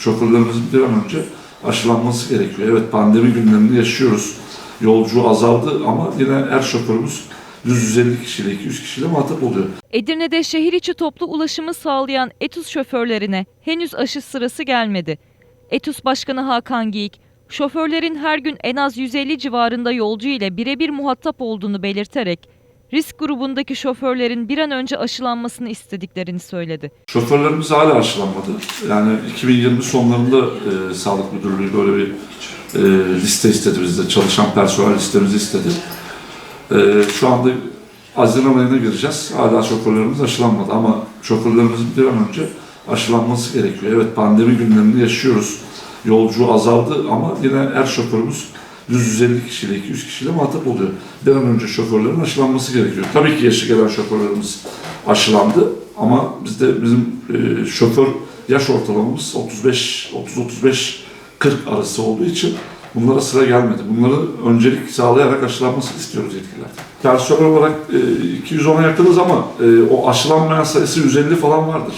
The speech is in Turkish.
şoförlerimizin bir an önce aşılanması gerekiyor. Evet pandemi günlerini yaşıyoruz. Yolcu azaldı ama yine her şoförümüz 150 kişiyle 200 kişiyle muhatap oluyor. Edirne'de şehir içi toplu ulaşımı sağlayan Etus şoförlerine henüz aşı sırası gelmedi. Etus Başkanı Hakan Giyik, şoförlerin her gün en az 150 civarında yolcu ile birebir muhatap olduğunu belirterek, risk grubundaki şoförlerin bir an önce aşılanmasını istediklerini söyledi. Şoförlerimiz hala aşılanmadı. Yani 2020 sonlarında e, Sağlık Müdürlüğü böyle bir e, liste istedi bizde. Çalışan personel listemizi istedi. E, şu anda Haziran ayına gireceğiz. Hala şoförlerimiz aşılanmadı ama şoförlerimizin bir an önce aşılanması gerekiyor. Evet pandemi günlerini yaşıyoruz. Yolcu azaldı ama yine her şoförümüz 150 kişiyle 200 kişiyle muhatap oluyor. Bir an önce şoförlerin aşılanması gerekiyor. Tabii ki yaşı gelen şoförlerimiz aşılandı ama bizde bizim e, şoför yaş ortalamamız 35 30 35 40 arası olduğu için bunlara sıra gelmedi. Bunları öncelik sağlayarak aşılanmasını istiyoruz yetkililerden. Personel olarak e, 210'a yakınız ama e, o aşılanmayan sayısı 150 falan vardır.